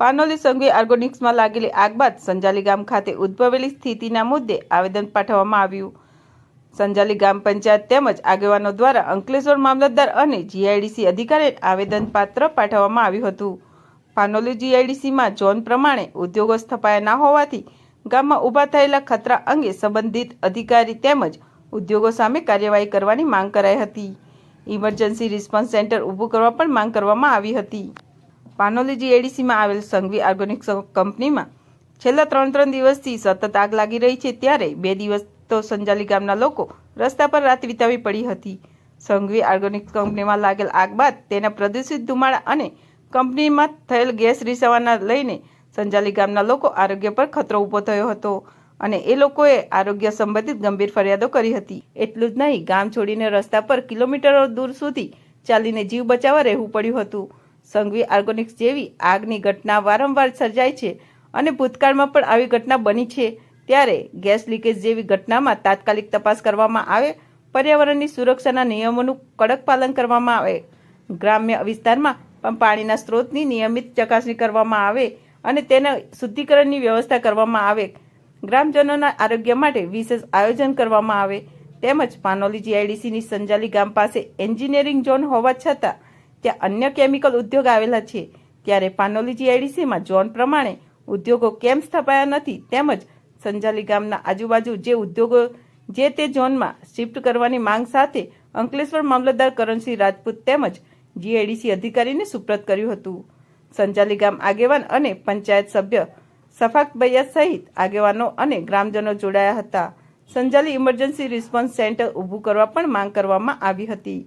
પાનોલી સંઘવી ઓર્ગોનિક્સમાં લાગેલી આગ બાદ સંજાલી ગામ ખાતે ઉદ્ભવેલી સ્થિતિના મુદ્દે આવેદન પાઠવવામાં આવ્યું. સંજાલી ગામ પંચાયત તેમજ આગેવાનો દ્વારા અંકલેશ્વર મામલતદાર અને જીઆઈડીસી અધિકારીને આવેદનપાત્ર પાઠવવામાં આવ્યું હતું. પાનોલી જીઆઈડીસીમાં ઝોન પ્રમાણે ઉદ્યોગો સ્થપાયા ના હોવાથી ગામમાં ઊભા થયેલા ખતરા અંગે સંબંધિત અધિકારી તેમજ ઉદ્યોગો સામે કાર્યવાહી કરવાની માંગ કરાઈ હતી. ઇમરજન્સી રિસ્પોન્સ સેન્ટર ઊભું કરવા પણ માંગ કરવામાં આવી હતી. પાનોલી એડીસીમાં આવેલ સંઘવી ઓર્ગેનિક કંપનીમાં છેલ્લા ત્રણ ત્રણ દિવસથી સતત આગ લાગી રહી છે ત્યારે બે દિવસ તો સંજાલી ગામના લોકો રસ્તા પર રાત વિતાવી પડી હતી. સંઘવી ઓર્ગેનિક કંપનીમાં લાગેલ આગ બાદ તેના પ્રદૂષિત ધુમાડા અને કંપનીમાં થયેલ ગેસ રીસાવાના લઈને સંજાલી ગામના લોકો આરોગ્ય પર ખતરો ઊભો થયો હતો અને એ લોકોએ આરોગ્ય સંબંધિત ગંભીર ફરિયાદો કરી હતી. એટલું જ નહીં, ગામ છોડીને રસ્તા પર કિલોમીટરો દૂર સુધી ચાલીને જીવ બચાવવા રહેવું પડ્યું હતું. સંઘવી ઓર્ગોનિક્સ જેવી આગની ઘટના વારંવાર સર્જાય છે અને ભૂતકાળમાં પણ આવી ઘટના બની છે. ત્યારે ગેસ લીકેજ જેવી ઘટનામાં તાત્કાલિક તપાસ કરવામાં આવે, પર્યાવરણની સુરક્ષાના નિયમોનું કડક પાલન કરવામાં આવે. ગ્રામ્ય વિસ્તારમાં પણ પાણીના સ્ત્રોતની નિયમિત ચકાસણી કરવામાં આવે અને તેના શુદ્ધિકરણની વ્યવસ્થા કરવામાં આવે. ગ્રામજનોના આરોગ્ય માટે વિશેષ આયોજન કરવામાં આવે. તેમજ પાનોલી જીઆઈડીસીની સંજાલી ગામ પાસે એન્જિનિયરિંગ ઝોન હોવા છતાં ત્યાં અન્ય કેમિકલ ઉદ્યોગ આવેલા છે. ત્યારે પાનોલી જીઆઈડીસીમાં ઝોન પ્રમાણે ઉદ્યોગો કેમ સ્થપાયા નથી તેમજ સંજાલી ગામના આજુબાજુ જે ઉદ્યોગો જે તે ઝોનમાં શિફ્ટ કરવાની માંગ સાથે અંકલેશ્વર મામલતદાર કરણસિંહ રાજપૂત તેમજ જીઆઈડીસી અધિકારીને સુપ્રત કર્યું હતું. સંજાલી ગામ આગેવાન અને પંચાયત સભ્ય સફાક બૈયા સહિત આગેવાનો અને ગ્રામજનો જોડાયા હતા. સંજાલી ઇમરજન્સી રિસ્પોન્સ સેન્ટર ઊભું કરવા પણ માંગ કરવામાં આવી હતી.